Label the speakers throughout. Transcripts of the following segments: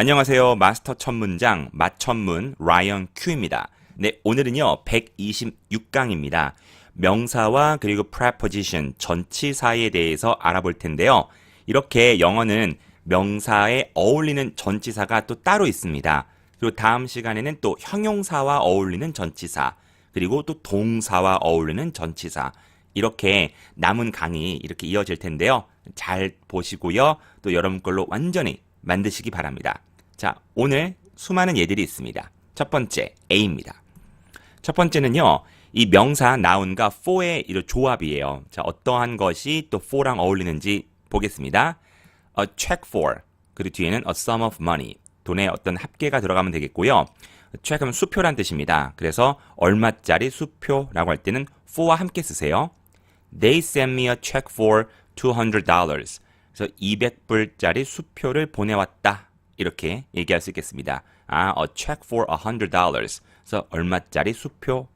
Speaker 1: 안녕하세요. 마스터 첫 문장 맛천문 라이언 큐입니다. 네, 오늘은요 126강입니다. 명사와 그리고 preposition 전치사에 대해서 알아볼 텐데요. 이렇게 영어는 명사에 어울리는 전치사가 또 따로 있습니다. 그리고 다음 시간에는 또 형용사와 어울리는 전치사, 그리고 또 동사와 어울리는 전치사. 이렇게 남은 강의 이렇게 이어질 텐데요. 잘 보시고요. 또 여러분 걸로 완전히 만드시기 바랍니다. 자, 오늘 수많은 예들이 있습니다. 첫 번째, A입니다. 첫 번째는요, 이 명사 noun과 for의 이런 조합이에요. 자, 어떠한 것이 또 for랑 어울리는지 보겠습니다. A check for. 그리고 뒤에는 a sum of money. 돈의 어떤 합계가 들어가면 되겠고요. check하면 수표란 뜻입니다. 그래서 얼마짜리 수표라고 할 때는 for와 함께 쓰세요. They sent me a check for $200. 그래서 200불짜리 수표를 보내왔다. 이렇게 얘기할 수 있겠습니다. 아, a check for $100. 그래서 얼마짜리 수표.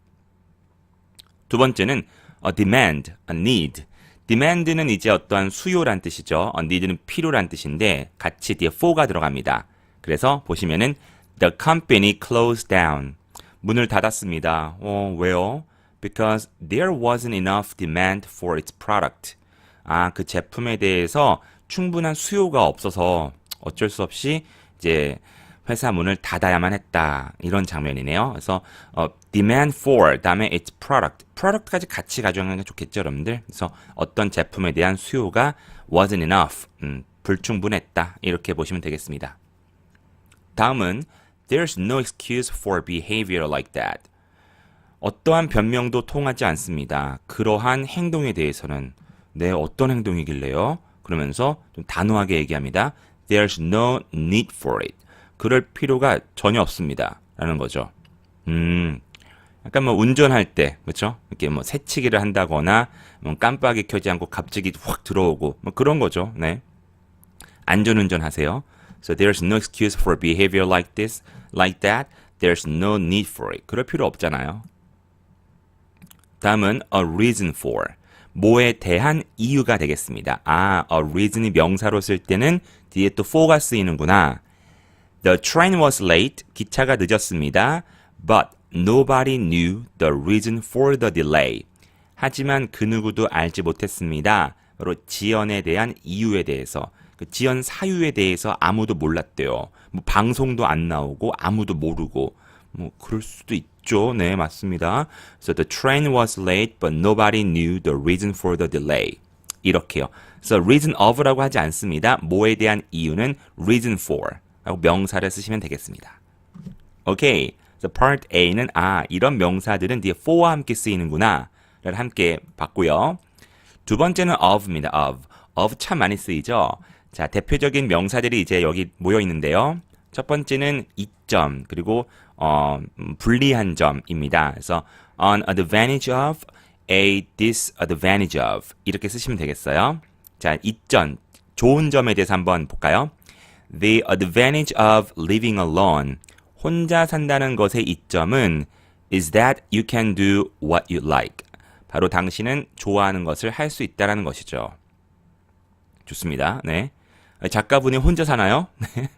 Speaker 1: 두 번째는 a demand, a need. demand는 이제 어떠한 수요란 뜻이죠. a need는 필요란 뜻인데 같이 뒤에 for가 들어갑니다. 그래서 보시면은 the company closed down. 문을 닫았습니다. 어, 왜요? Because there wasn't enough demand for its product. 아, 그 제품에 대해서 충분한 수요가 없어서 어쩔 수 없이 이제 회사 문을 닫아야만 했다. 이런 장면이네요. 그래서 어, demand for 다음에 its product. product까지 같이 가져가는 게 좋겠죠, 여러분들. 그래서 어떤 제품에 대한 수요가 wasn't enough. 음, 불충분했다. 이렇게 보시면 되겠습니다. 다음은 there's no excuse for behavior like that. 어떠한 변명도 통하지 않습니다. 그러한 행동에 대해서는 네, 어떤 행동이길래요? 그러면서 좀 단호하게 얘기합니다. There's no need for it. 그럴 필요가 전혀 없습니다. 라는 거죠. 음, 약간 뭐 운전할 때, 그렇죠? 이렇게 뭐 새치기를 한다거나, 뭐 깜빡이 켜지 않고 갑자기 확 들어오고, 뭐 그런 거죠. 네. 안전 운전 하세요. So there's no excuse for behavior like this, like that. There's no need for it. 그럴 필요 없잖아요. 다음은 a reason for. 뭐에 대한 이유가 되겠습니다. 아, a reason이 명사로 쓸 때는 뒤에 또 for가 쓰이는구나. The train was late. 기차가 늦었습니다. But nobody knew the reason for the delay. 하지만 그 누구도 알지 못했습니다. 바로 지연에 대한 이유에 대해서. 그 지연 사유에 대해서 아무도 몰랐대요. 뭐 방송도 안 나오고 아무도 모르고 뭐 그럴 수도 있죠. 네, 맞습니다. So the train was late, but nobody knew the reason for the delay. 이렇게요. So reason of라고 하지 않습니다. 뭐에 대한 이유는 reason for 라고 명사를 쓰시면 되겠습니다. 오케이. So part A는 아, 이런 명사들은 뒤에 for와 함께 쓰이는구나. 를 함께 봤고요. 두 번째는 of입니다. of. of 참 많이 쓰이죠. 자, 대표적인 명사들이 이제 여기 모여 있는데요. 첫 번째는 이점 그리고 어, 음, 불리한 점입니다. 그래서 an advantage of, a disadvantage of 이렇게 쓰시면 되겠어요. 자, 이점 좋은 점에 대해서 한번 볼까요? The advantage of living alone. 혼자 산다는 것의 이점은 is that you can do what you like. 바로 당신은 좋아하는 것을 할 수 있다라는 것이죠. 좋습니다. 네. 작가분이 혼자 사나요? 네.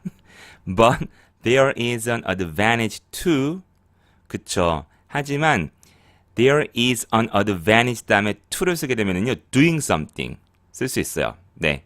Speaker 1: But there is an advantage to 그쵸. 하지만 there is an advantage 다음에 to를 쓰게 되면은요 doing something 쓸 수 있어요. 네.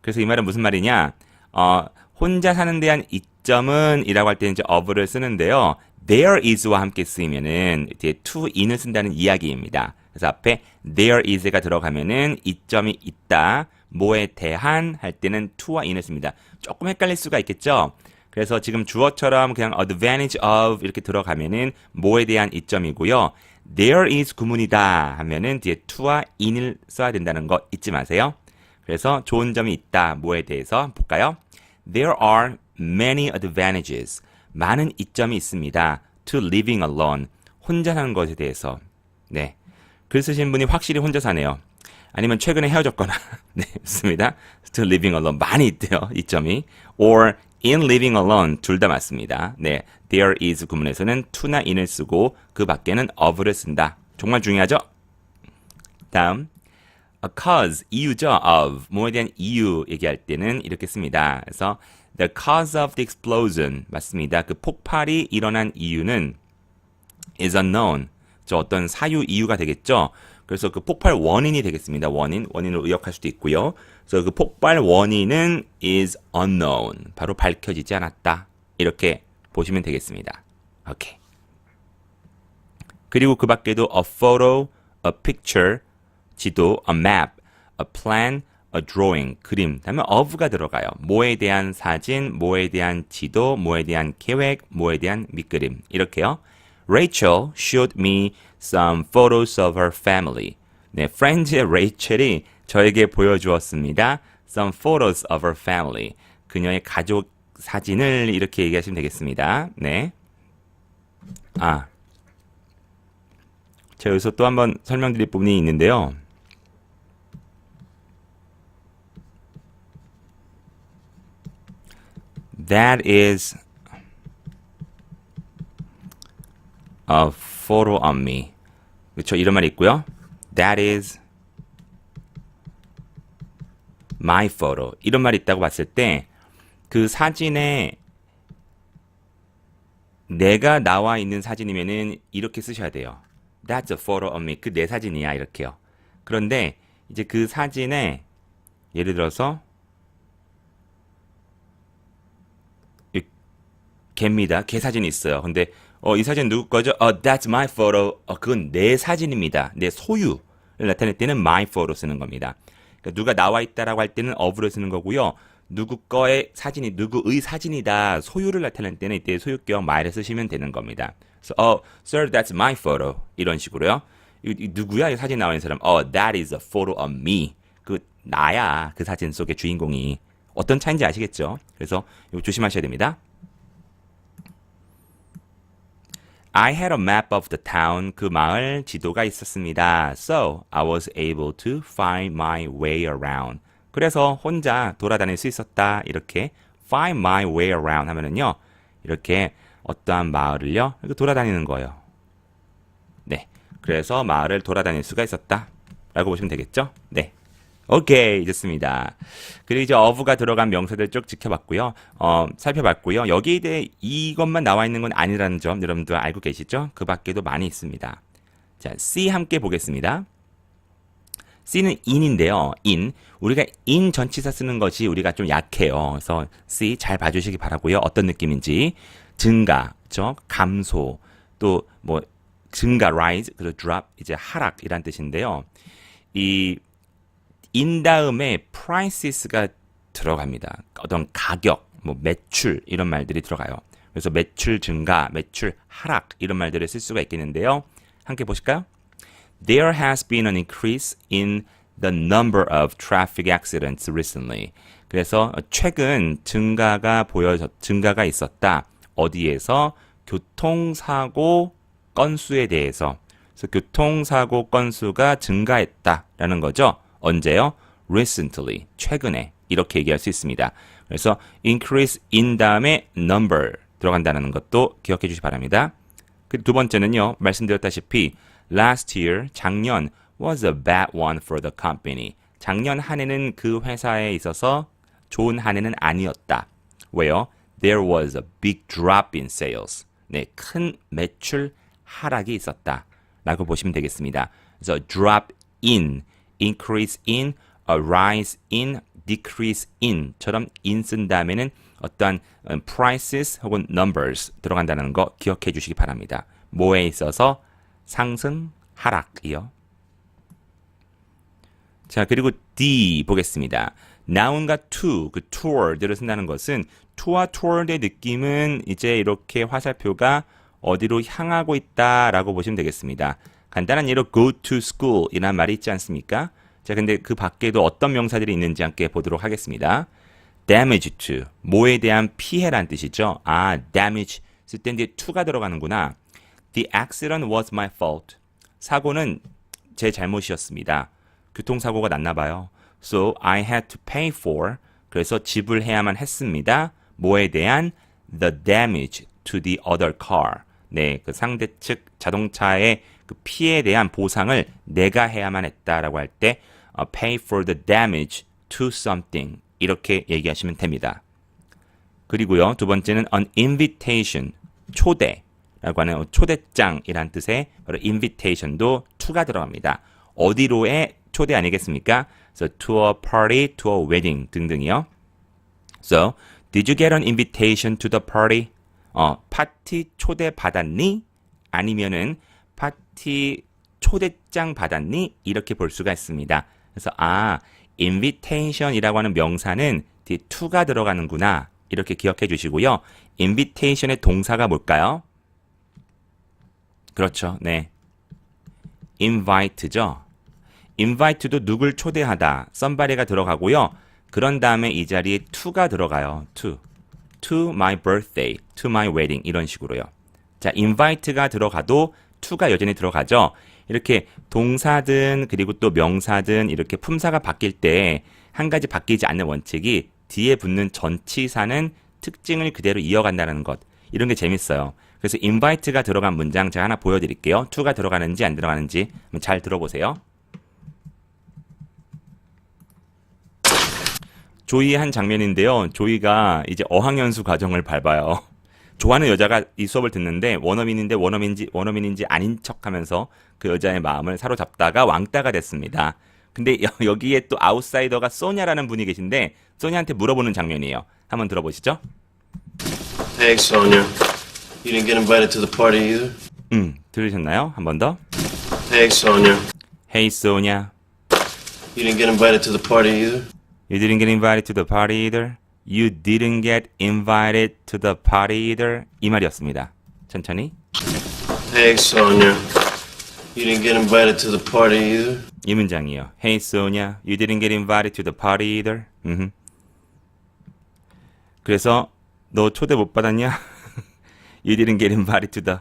Speaker 1: 그래서 이 말은 무슨 말이냐? 어, 혼자 사는 대한 이점은 이라고 할 때는 이제 of를 쓰는데요. there is와 함께 쓰이면은 뒤에 to in을 쓴다는 이야기입니다. 그래서 앞에 there is가 들어가면은 이점이 있다. 뭐에 대한 할 때는 to와 in을 씁니다. 조금 헷갈릴 수가 있겠죠? 그래서 지금 주어처럼 그냥 advantage of 이렇게 들어가면은 뭐에 대한 이점이고요. There is 구문이다 하면은 뒤에 to와 in을 써야 된다는 거 잊지 마세요. 그래서 좋은 점이 있다. 뭐에 대해서 볼까요? There are many advantages. 많은 이점이 있습니다. To living alone. 혼자 사는 것에 대해서. 네. 글 쓰신 분이 확실히 혼자 사네요. 아니면 최근에 헤어졌거나. 네, 좋습니다. To living alone. 많이 있대요. 이점이. Or in living alone. 둘 다 맞습니다. 네. There is 구문에서는 to나 in을 쓰고 그 밖에는 of를 쓴다. 정말 중요하죠? 다음. a cause, 이유죠, of. 뭐에 대한 이유 얘기할 때는 이렇게 씁니다. 그래서 The cause of the explosion 맞습니다. 그 폭발이 일어난 이유는 is unknown. 저 어떤 사유 이유가 되겠죠. 그래서 그 폭발 원인이 되겠습니다. 원인 원인으로 의역할 수도 있고요. 그래서 그 폭발 원인은 is unknown. 바로 밝혀지지 않았다. 이렇게 보시면 되겠습니다. 오케이. 그리고 그 밖에도 a photo, a picture, 지도, a map, a plan, a drawing, 그림. 다음에 of가 들어가요. 뭐에 대한 사진, 뭐에 대한 지도, 뭐에 대한 계획, 뭐에 대한 밑그림. 이렇게요. Rachel showed me some photos of her family. 네, 프렌즈의 레이첼이 저에게 보여주었습니다. Some photos of her family. 그녀의 가족 사진을 이렇게 얘기하시면 되겠습니다. 네. 아. 제가 여기서 또 한번 설명드릴 부분이 있는데요. That is a photo of me. 그렇죠? 이런 말이 있고요. That is my photo. 이런 말이 있다고 봤을 때 그 사진에 내가 나와 있는 사진이면은 이렇게 쓰셔야 돼요. That's a photo of me. 그 내 사진이야 이렇게요. 그런데 이제 그 사진에 예를 들어서 이 개입니다. 개 사진이 있어요. 근데 어, 이 사진 누구 거죠? 어, that's my photo. 어, 그건 내 사진입니다. 내 소유를 나타낼 때는 my photo 쓰는 겁니다. 그러니까 누가 나와 있다라고 할 때는 of를 쓰는 거고요. 누구 거의 사진이 누구의 사진이다 소유를 나타낼 때는 이때 소유격 my를 쓰시면 되는 겁니다. 그래서 어, sir, that's my photo 이런 식으로요. 이, 이 누구야 이 사진 나와 있는 사람? 어, that is a photo of me. 그 나야 그 사진 속의 주인공이 어떤 차인지 아시겠죠? 그래서 이거 조심하셔야 됩니다. I had a map of the town. 그 마을 지도가 있었습니다. So I was able to find my way around. 그래서 혼자 돌아다닐 수 있었다. 이렇게 find my way around 하면은요. 이렇게 어떠한 마을을요. 이렇게 돌아다니는 거예요. 네. 그래서 마을을 돌아다닐 수가 있었다. 라고 보시면 되겠죠? 네. 오케이, 좋습니다. 그리고 이제 어부가 들어간 명사들 쭉 지켜봤고요. 어, 살펴봤고요. 여기에 대해 이것만 나와 있는 건 아니라는 점 여러분들 알고 계시죠? 그 밖에도 많이 있습니다. 자, C 함께 보겠습니다. C는 in인데요. in. 우리가 in 전치사 쓰는 것이 우리가 좀 약해요. 그래서 C 잘 봐주시기 바라고요. 어떤 느낌인지. 증가, 죠 감소, 또 뭐 증가, rise, 그리고 drop, 이제 하락이란 뜻인데요. 이 in 다음에 prices가 들어갑니다. 어떤 가격, 뭐 매출 이런 말들이 들어가요. 그래서 매출 증가, 매출 하락 이런 말들을 쓸 수가 있겠는데요. 함께 보실까요? There has been an increase in the number of traffic accidents recently. 그래서 최근 증가가 보여졌 증가가 있었다. 어디에서 교통사고 건수에 대해서 그래서 교통사고 건수가 증가했다라는 거죠. 언제요? recently, 최근에 이렇게 얘기할 수 있습니다. 그래서 increase in 다음에 number 들어간다는 것도 기억해 주시 기 바랍니다. 그두 번째는요. 말씀드렸다시피 last year, 작년 was a bad one for the company. 작년 한 해는 그 회사에 있어서 좋은 한 해는 아니었다. 왜요? There was a big drop in sales. 네, 큰 매출 하락이 있었다. 라고 보시면 되겠습니다. 그래서 drop in increase in, a rise in, decrease in처럼 in 쓴 다음에는 어떠한 prices 혹은 numbers 들어간다는 거 기억해 주시기 바랍니다. 뭐에 있어서 상승, 하락이요. 자, 그리고 D 보겠습니다. noun과 to, 그 toward를 쓴다는 것은 to와 toward의 느낌은 이제 이렇게 화살표가 어디로 향하고 있다라고 보시면 되겠습니다. 간단한 예로 go to school 이란 말이 있지 않습니까? 자, 근데 그 밖에도 어떤 명사들이 있는지 함께 보도록 하겠습니다. damage to, 뭐에 대한 피해란 뜻이죠. 아, damage 쓸 때 이제 to가 들어가는구나. The accident was my fault. 사고는 제 잘못이었습니다. 교통사고가 났나 봐요. So I had to pay for. 그래서 지불해야만 했습니다. 뭐에 대한 the damage to the other car. 네, 그 상대 측 자동차의 그 피해에 대한 보상을 내가 해야만 했다라고 할 때 pay for the damage to something 이렇게 얘기하시면 됩니다. 그리고요, 두 번째는 an invitation, 초대라고 하는 초대장이란 뜻의 바로 invitation도 to가 들어갑니다. 어디로의 초대 아니겠습니까? So to a party, to a wedding 등등이요. So, did you get an invitation to the party? 어, 파티 초대 받았니? 아니면은 파티 초대장 받았니? 이렇게 볼 수가 있습니다. 그래서 아, invitation이라고 하는 명사는 뒤에 to가 들어가는구나. 이렇게 기억해 주시고요. invitation의 동사가 뭘까요? 그렇죠. 네. invite죠. invite도 누굴 초대하다. somebody가 들어가고요. 그런 다음에 이 자리에 to가 들어가요. to. to my birthday, to my wedding 이런 식으로요. 자, invite가 들어가도 to가 여전히 들어가죠. 이렇게 동사든 그리고 또 명사든 이렇게 품사가 바뀔 때 한 가지 바뀌지 않는 원칙이 뒤에 붙는 전치사는 특징을 그대로 이어간다는 것. 이런 게 재밌어요. 그래서 invite가 들어간 문장 제가 하나 보여드릴게요. to가 들어가는지 안 들어가는지 잘 들어보세요. 조이의 한 장면인데요. 조이가 이제 어학연수 과정을 밟아요. 좋아하는 여자가 이 수업을 듣는데 원어민인데 원어민인지 원어민인지 아닌 척하면서 그 여자의 마음을 사로잡다가 왕따가 됐습니다. 근데 여, 기에또 아웃사이더가 소냐라는 분이 계신데 소냐한테 물어보는 장면이에요. 한번 들어보시죠.
Speaker 2: Hey, Sonia. You didn't get invited to the party either?
Speaker 1: 음, 들으셨나요? 한 번 더.
Speaker 2: Hey, Sonia.
Speaker 1: Hey Sonia,
Speaker 2: You didn't get invited to the party either?
Speaker 1: you didn't get invited to the party either. You didn't get invited to the party either. 이 말이었습니다. 천천히.
Speaker 2: Hey, Sonia. You didn't get invited to the party either?
Speaker 1: 이 문장이요. Hey Sonia, you didn't get invited to the party either. 음흠. 그래서 너 초대 못 받았냐? you didn't get invited to the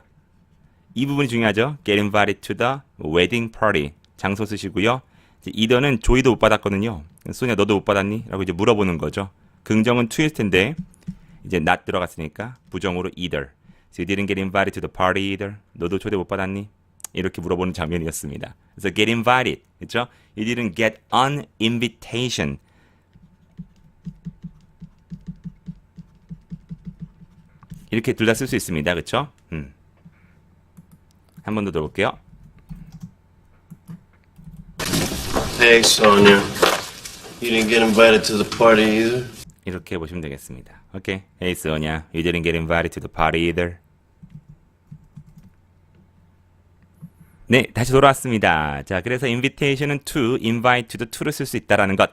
Speaker 1: 이 부분이 중요하죠. get invited to the wedding party. 장소 쓰시고요. 이더는 조이도 못 받았거든요. 소냐 너도 못 받았니? 라고 이제 물어보는 거죠. 긍정은 텐데 이제 not 들어갔으니까 부정으로 either. So you didn't get invited to the party either. 너도 초대 못 받았니? 이렇게 물어보는 장면이었습니다. 그래서 get invited, 그렇죠? You didn't get an invitation. 이렇게 둘 다 쓸 수 있습니다, 그렇죠? 음. 한 번 더 들어볼게요.
Speaker 2: Hey, Sonia. You didn't get invited to the party either?
Speaker 1: 이렇게 보시면 되겠습니다. 오케이. Hey Sonia, you didn't get invited to the party either. 네, 다시 돌아왔습니다. 자, 그래서 invitation은 to, invite to the to를 쓸 수 있다라는 것.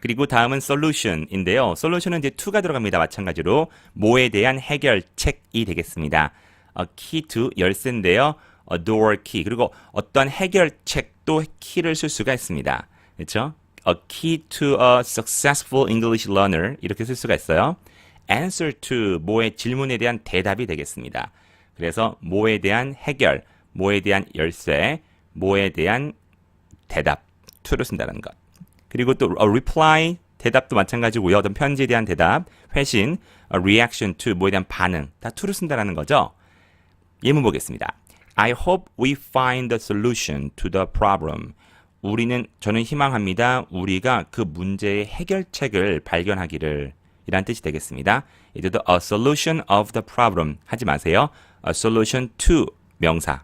Speaker 1: 그리고 다음은 solution인데요. solution은 이제 to가 들어갑니다. 마찬가지로 뭐에 대한 해결책이 되겠습니다. 어, key to 열쇠인데요. 어, door key 그리고 어떤 해결책도 키를 쓸 수가 있습니다. 그렇죠? A key to a successful English learner 이렇게 쓸 수가 있어요. answer to 뭐의 질문에 대한 대답이 되겠습니다. 그래서 뭐에 대한 해결, 뭐에 대한 열쇠, 뭐에 대한 대답 to를 쓴다는 것. 그리고 또 a reply 대답도 마찬가지고요. 어떤 편지에 대한 대답, 회신, a reaction to 뭐에 대한 반응 다 to를 쓴다라는 거죠. 예문 보겠습니다. I hope we find a solution to the problem. 우리는 저는 희망합니다. 우리가 그 문제의 해결책을 발견하기를 이란 뜻이 되겠습니다. 이제도 a solution of the problem 하지 마세요. a solution to 명사.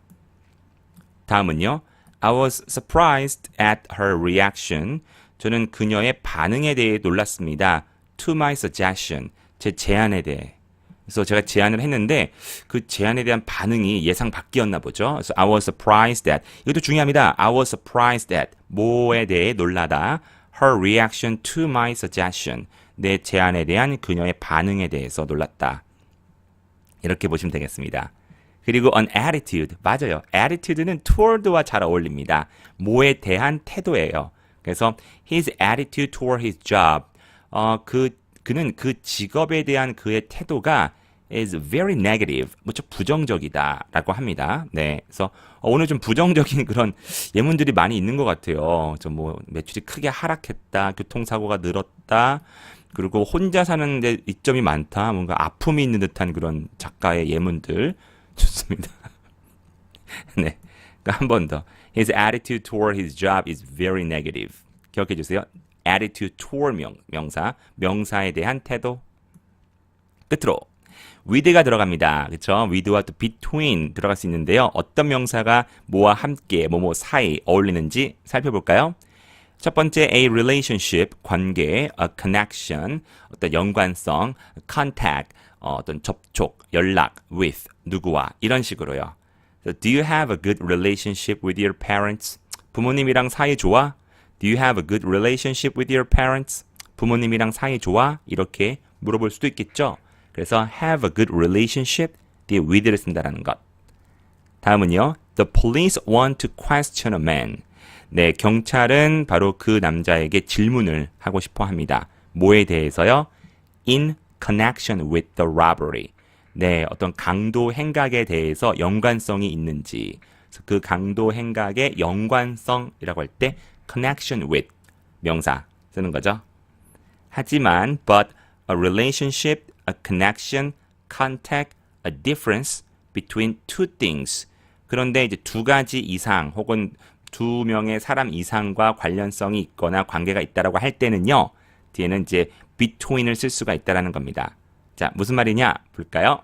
Speaker 1: 다음은요. I was surprised at her reaction. 저는 그녀의 반응에 대해 놀랐습니다. To my suggestion. 제 제안에 대해. 그래서 제가 제안을 했는데 그 제안에 대한 반응이 예상 밖이었나 보죠. 그래서 I was surprised at 이것도 중요합니다. I was surprised at 뭐에 대해 놀라다. Her reaction to my suggestion. 내 제안에 대한 그녀의 반응에 대해서 놀랐다. 이렇게 보시면 되겠습니다. 그리고 an attitude 맞아요. attitude는 toward와 잘 어울립니다. 뭐에 대한 태도예요. 그래서 his attitude toward his job 어, 그 그는 그 직업에 대한 그의 태도가 is very negative, 무척 부정적이다라고 합니다. 네, 그래서 오늘 좀 부정적인 그런 예문들이 많이 있는 것 같아요. 좀 뭐 매출이 크게 하락했다, 교통사고가 늘었다, 그리고 혼자 사는데 이점이 많다, 뭔가 아픔이 있는 듯한 그런 작가의 예문들 좋습니다. 네, 그러니까 한 번 더. His attitude toward his job is very negative. 기억해 주세요. attitude toward 명, 명사, 명사에 대한 태도. 끝으로 with가 들어갑니다. 그쵸? with와 또 between 들어갈 수 있는데요. 어떤 명사가 뭐와 함께, 뭐뭐 사이 어울리는지 살펴볼까요? 첫 번째, a relationship, 관계, a connection, 어떤 연관성, contact, 어, 어떤 접촉, 연락, with, 누구와, 이런 식으로요. So, do you have a good relationship with your parents? 부모님이랑 사이 좋아? Do you have a good relationship with your parents? 부모님이랑 사이 좋아? 이렇게 물어볼 수도 있겠죠. 그래서 have a good relationship 뒤에 with를 쓴다라는 것. 다음은요. The police want to question a man. 네, 경찰은 바로 그 남자에게 질문을 하고 싶어 합니다. 뭐에 대해서요? In connection with the robbery. 네, 어떤 강도 행각에 대해서 연관성이 있는지. 그 강도 행각의 연관성이라고 할 때 connection with 명사 쓰는 거죠. 하지만 but a relationship, a connection, contact, a difference between two things. 그런데 이제 두 가지 이상 혹은 두 명의 사람 이상과 관련성이 있거나 관계가 있다라고 할 때는요. 뒤에는 이제 between을 쓸 수가 있다라는 겁니다. 자, 무슨 말이냐? 볼까요?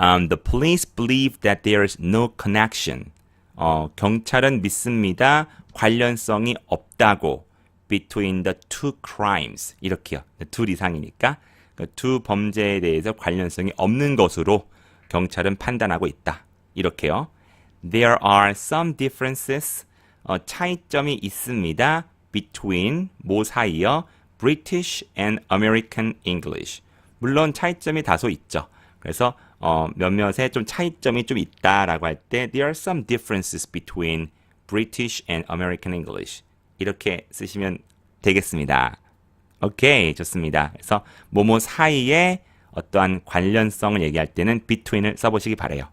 Speaker 1: Um, the police believe that there is no connection. 어, 경찰은 믿습니다. 관련성이 없다고. between the two crimes. 이렇게요. 둘 이상이니까 그 두 범죄에 대해서 관련성이 없는 것으로 경찰은 판단하고 있다. 이렇게요. There are some differences. 어, 차이점이 있습니다. between 뭐 사이요? British and American English. 물론 차이점이 다소 있죠. 그래서 어, 몇몇의 좀 차이점이 좀 있다라고 할 때 there are some differences between British and American English. 이렇게 쓰시면 되겠습니다. 오케이, 좋습니다. 그래서 뭐뭐 사이에 어떠한 관련성을 얘기할 때는 between을 써보시기 바래요.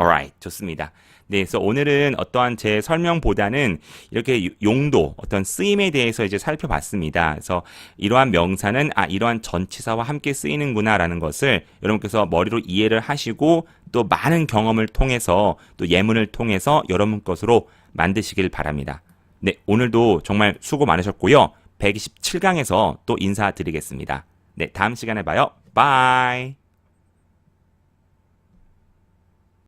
Speaker 1: alright, 좋습니다. 네, 그래서 오늘은 어떠한 제 설명보다는 이렇게 용도, 어떤 쓰임에 대해서 이제 살펴봤습니다. 그래서 이러한 명사는 아, 이러한 전치사와 함께 쓰이는구나라는 것을 여러분께서 머리로 이해를 하시고 또 많은 경험을 통해서 또 예문을 통해서 여러분 것으로 만드시길 바랍니다. 네, 오늘도 정말 수고 많으셨고요. 127강에서 또 인사드리겠습니다. 네, 다음 시간에 봐요. 바이.